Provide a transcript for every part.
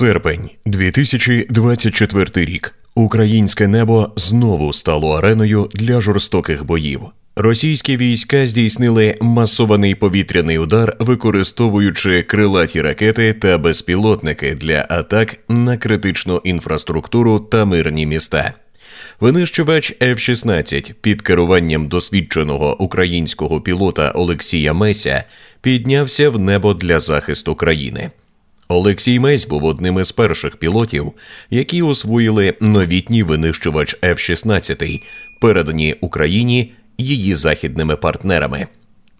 Серпень 2024 рік. Українське небо знову стало ареною для жорстоких боїв. Російські війська здійснили масований повітряний удар, використовуючи крилаті ракети та безпілотники для атак на критичну інфраструктуру та мирні міста. Винищувач F-16 під керуванням досвідченого українського пілота Олексія Меся піднявся в небо для захисту країни. Олексій Месь був одним із перших пілотів, які освоїли новітній винищувач F-16, передані Україні її західними партнерами.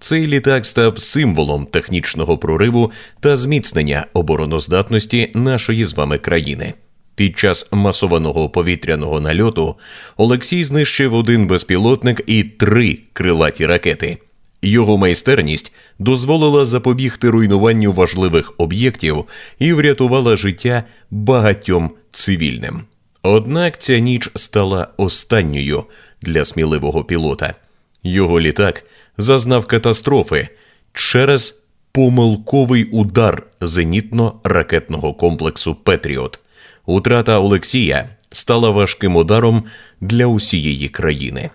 Цей літак став символом технічного прориву та зміцнення обороноздатності нашої з вами країни. Під час масованого повітряного нальоту Олексій знищив один безпілотник і три крилаті ракети. Його майстерність дозволила запобігти руйнуванню важливих об'єктів і врятувала життя багатьом цивільним. Однак ця ніч стала останньою для сміливого пілота. Його літак зазнав катастрофи через помилковий удар зенітно-ракетного комплексу Петріот. Утрата Олексія стала важким ударом для усієї країни.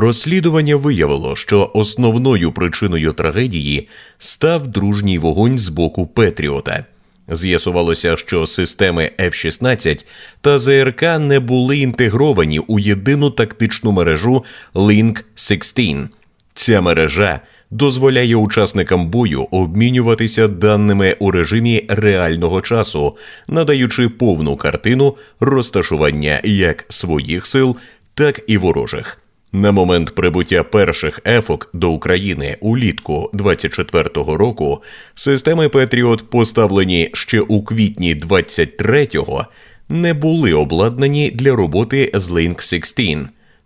Розслідування виявило, що основною причиною трагедії став дружній вогонь з боку Петріота. З'ясувалося, що системи F-16 та ЗРК не були інтегровані у єдину тактичну мережу Link 16. Ця мережа дозволяє учасникам бою обмінюватися даними у режимі реального часу, надаючи повну картину розташування як своїх сил, так і ворожих. На момент прибуття перших ефок до України улітку 24-го року системи Петріот, поставлені ще у квітні 23-го, не були обладнані для роботи з Link 16.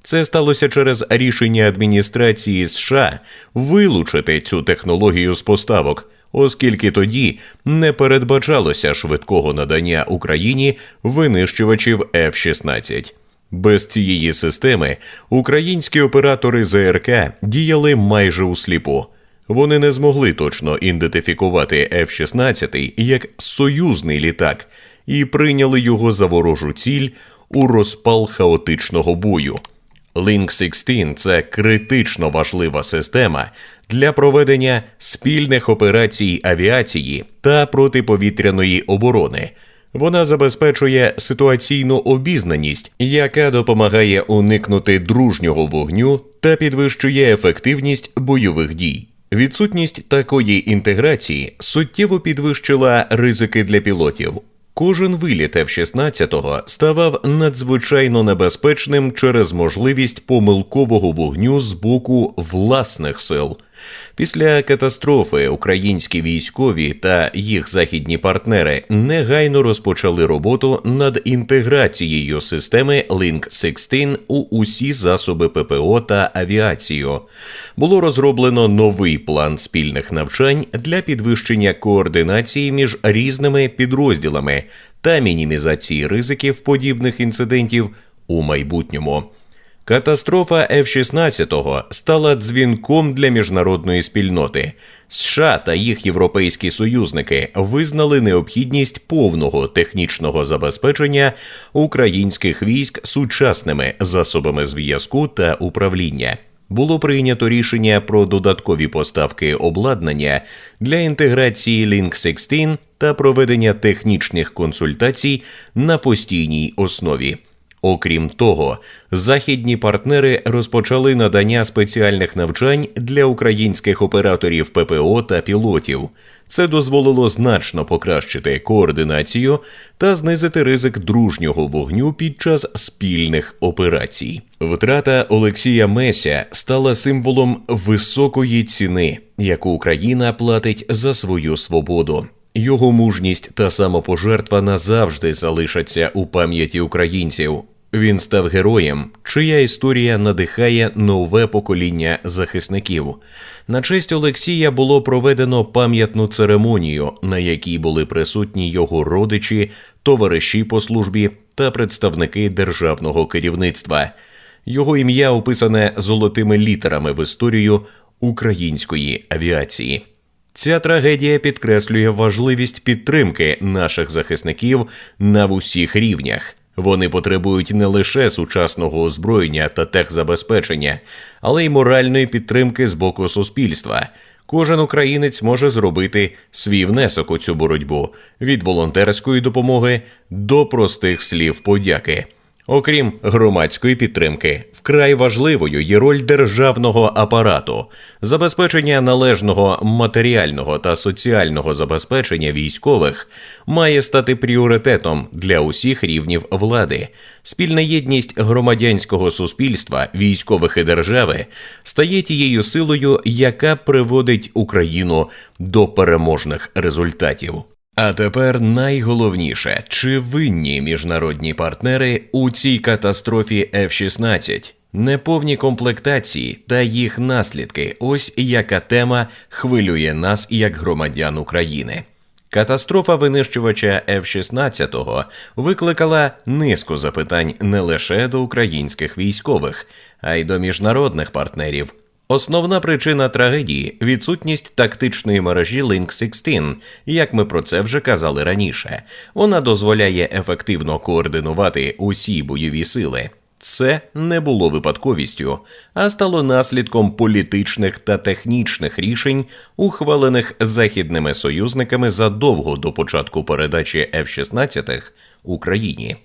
Це сталося через рішення адміністрації США вилучити цю технологію з поставок, оскільки тоді не передбачалося швидкого надання Україні винищувачів F-16. Без цієї системи українські оператори ЗРК діяли майже усліпу. Вони не змогли точно ідентифікувати F-16 як союзний літак і прийняли його за ворожу ціль у розпал хаотичного бою. Link 16 – це критично важлива система для проведення спільних операцій авіації та протиповітряної оборони. Вона забезпечує ситуаційну обізнаність, яка допомагає уникнути дружнього вогню та підвищує ефективність бойових дій. Відсутність такої інтеграції суттєво підвищила ризики для пілотів. Кожен виліт F-16 ставав надзвичайно небезпечним через можливість помилкового вогню з боку власних сил. Після катастрофи українські військові та їх західні партнери негайно розпочали роботу над інтеграцією системи Link 16 у усі засоби ППО та авіацію. Було розроблено новий план спільних навчань для підвищення координації між різними підрозділами та мінімізації ризиків подібних інцидентів у майбутньому. Катастрофа F-16 стала дзвінком для міжнародної спільноти. США та їх європейські союзники визнали необхідність повного технічного забезпечення українських військ сучасними засобами зв'язку та управління. Було прийнято рішення про додаткові поставки обладнання для інтеграції Link 16 та проведення технічних консультацій на постійній основі. Окрім того, західні партнери розпочали надання спеціальних навчань для українських операторів ППО та пілотів. Це дозволило значно покращити координацію та знизити ризик дружнього вогню під час спільних операцій. Втрата Олексія Меся стала символом високої ціни, яку Україна платить за свою свободу. Його мужність та самопожертва назавжди залишаться у пам'яті українців. Він став героєм, чия історія надихає нове покоління захисників. На честь Олексія було проведено пам'ятну церемонію, на якій були присутні його родичі, товариші по службі та представники державного керівництва. Його ім'я описане золотими літерами в історію української авіації. Ця трагедія підкреслює важливість підтримки наших захисників на усіх рівнях. Вони потребують не лише сучасного озброєння та техзабезпечення, але й моральної підтримки з боку суспільства. Кожен українець може зробити свій внесок у цю боротьбу від волонтерської допомоги до простих слів подяки. Окрім громадської підтримки, вкрай важливою є роль державного апарату, забезпечення належного матеріального та соціального забезпечення військових має стати пріоритетом для усіх рівнів влади. Спільна єдність громадянського суспільства, військових і держави стає тією силою, яка приводить Україну до переможних результатів. А тепер найголовніше, чи винні міжнародні партнери у цій катастрофі F-16? Неповні комплектації та їх наслідки. Ось яка тема хвилює нас як громадян України. Катастрофа винищувача F-16 викликала низку запитань не лише до українських військових, а й до міжнародних партнерів. Основна причина трагедії відсутність тактичної мережі Link 16, як ми про це вже казали раніше. Вона дозволяє ефективно координувати усі бойові сили. Це не було випадковістю, а стало наслідком політичних та технічних рішень, ухвалених західними союзниками задовго до початку передачі F-16 Україні.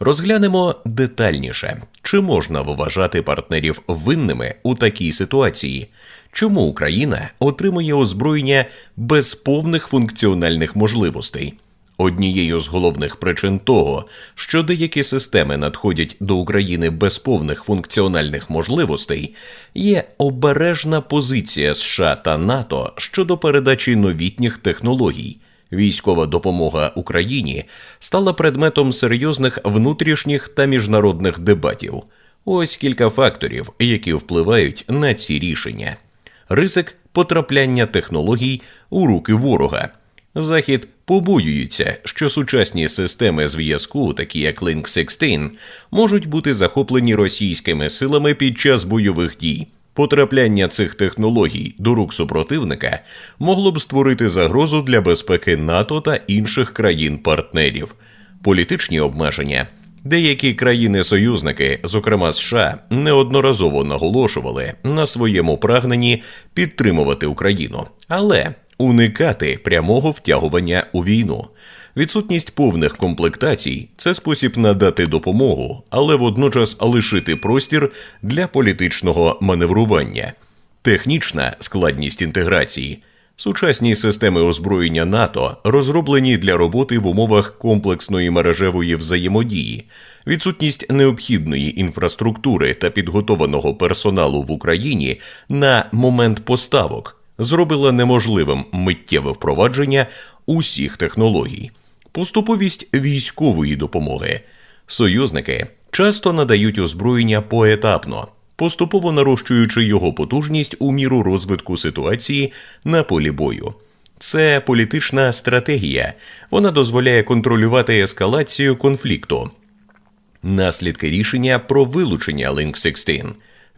Розглянемо детальніше, чи можна вважати партнерів винними у такій ситуації, чому Україна отримує озброєння без повних функціональних можливостей. Однією з головних причин того, що деякі системи надходять до України без повних функціональних можливостей, є обережна позиція США та НАТО щодо передачі новітніх технологій. Військова допомога Україні стала предметом серйозних внутрішніх та міжнародних дебатів. Ось кілька факторів, які впливають на ці рішення: ризик потрапляння технологій у руки ворога. Захід побоюється, що сучасні системи зв'язку, такі як Link 16, можуть бути захоплені російськими силами під час бойових дій. Потрапляння цих технологій до рук супротивника могло б створити загрозу для безпеки НАТО та інших країн-партнерів, політичні обмеження. Деякі країни-союзники, зокрема США, неодноразово наголошували на своєму прагненні підтримувати Україну, але уникати прямого втягування у війну. Відсутність повних комплектацій це спосіб надати допомогу, але водночас лишити простір для політичного маневрування, технічна складність інтеграції. Сучасні системи озброєння НАТО розроблені для роботи в умовах комплексної мережевої взаємодії, відсутність необхідної інфраструктури та підготованого персоналу в Україні на момент поставок зробила неможливим миттєве впровадження усіх технологій, поступовість військової допомоги. Союзники часто надають озброєння поетапно, поступово нарощуючи його потужність у міру розвитку ситуації на полі бою. Це політична стратегія. Вона дозволяє контролювати ескалацію конфлікту. Наслідки рішення про вилучення Link 16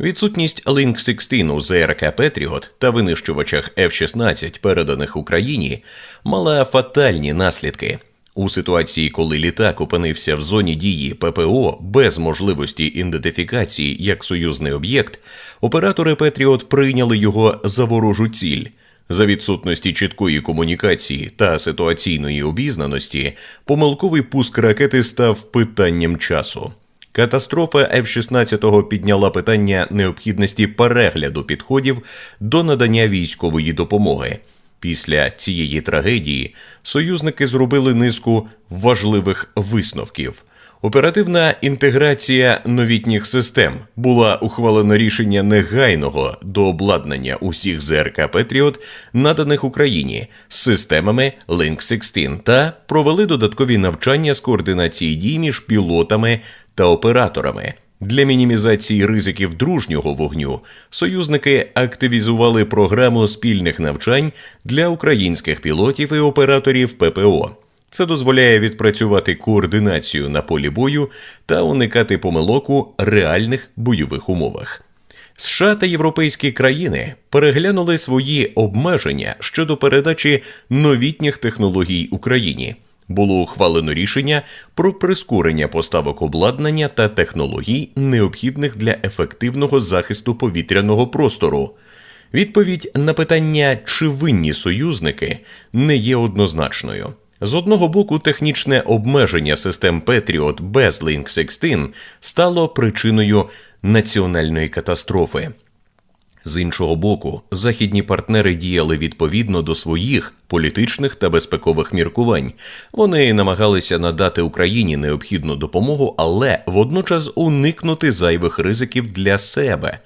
Відсутність Link 16 у ЗРК Петріот та винищувачах F-16, переданих Україні, мала фатальні наслідки. У ситуації, коли літак опинився в зоні дії ППО без можливості ідентифікації як союзний об'єкт, оператори Петріот прийняли його за ворожу ціль. За відсутності чіткої комунікації та ситуаційної обізнаності, помилковий пуск ракети став питанням часу. Катастрофа F-16 підняла питання необхідності перегляду підходів до надання військової допомоги. Після цієї трагедії союзники зробили низку важливих висновків. Оперативна інтеграція новітніх систем була ухвалено рішення негайного до обладнання усіх ЗРК Петріот, наданих Україні з системами Link 16 та провели додаткові навчання з координації дій між пілотами та операторами. Для мінімізації ризиків дружнього вогню союзники активізували програму спільних навчань для українських пілотів і операторів ППО. Це дозволяє відпрацювати координацію на полі бою та уникати помилок у реальних бойових умовах. США та європейські країни переглянули свої обмеження щодо передачі новітніх технологій Україні. Було ухвалено рішення про прискорення поставок обладнання та технологій, необхідних для ефективного захисту повітряного простору. Відповідь на питання, чи винні союзники, не є однозначною. З одного боку, технічне обмеження систем Patriot без Link 16 стало причиною національної катастрофи. З іншого боку, західні партнери діяли відповідно до своїх політичних та безпекових міркувань. Вони намагалися надати Україні необхідну допомогу, але водночас уникнути зайвих ризиків для себе.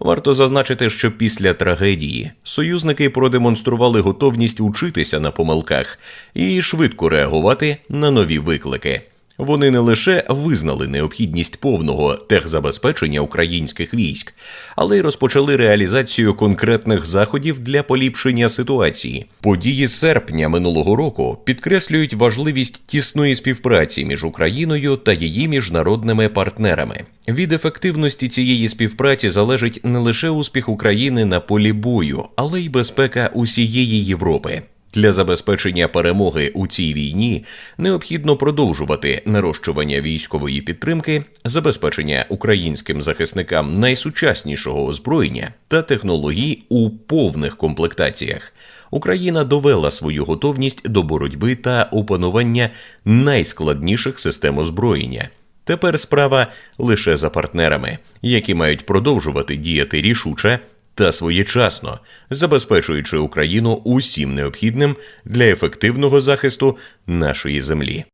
Варто зазначити, що після трагедії союзники продемонстрували готовність учитися на помилках і швидко реагувати на нові виклики. Вони не лише визнали необхідність повного техзабезпечення українських військ, але й розпочали реалізацію конкретних заходів для поліпшення ситуації. Події серпня минулого року підкреслюють важливість тісної співпраці між Україною та її міжнародними партнерами. Від ефективності цієї співпраці залежить не лише успіх України на полі бою, але й безпека усієї Європи. Для забезпечення перемоги у цій війні необхідно продовжувати нарощування військової підтримки, забезпечення українським захисникам найсучаснішого озброєння та технологій у повних комплектаціях. Україна довела свою готовність до боротьби та опанування найскладніших систем озброєння. Тепер справа лише за партнерами, які мають продовжувати діяти рішуче та своєчасно, забезпечуючи Україну усім необхідним для ефективного захисту нашої землі.